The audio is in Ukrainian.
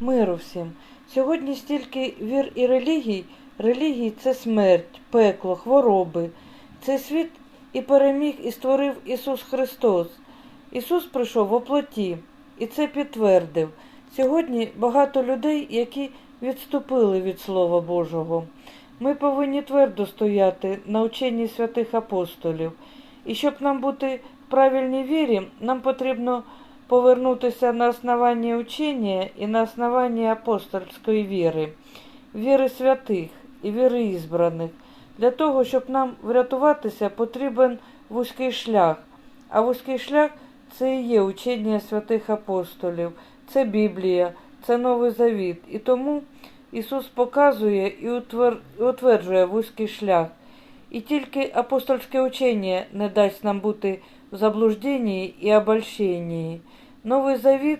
Миру всім. Сьогодні стільки вір і релігій. Релігій це смерть, пекло, хвороби. Цей світ і переміг, і створив Ісус Христос. Ісус прийшов у плоті, і це підтвердив. Сьогодні багато людей, які відступили від Слова Божого. Ми повинні твердо стояти на ученні святих апостолів. І щоб нам бути в правильній вірі, нам потрібно повернутися на основання учення і на основання апостольської віри, віри святих і віри ізбраних. Для того, щоб нам врятуватися, потрібен вузький шлях. А вузький шлях це і є учення святих апостолів, це Біблія, це Новий Завіт. І тому Ісус показує і утверджує вузький шлях. І тільки апостольське учення не дасть нам бути в заблужденні і обольщенні. Новий Завіт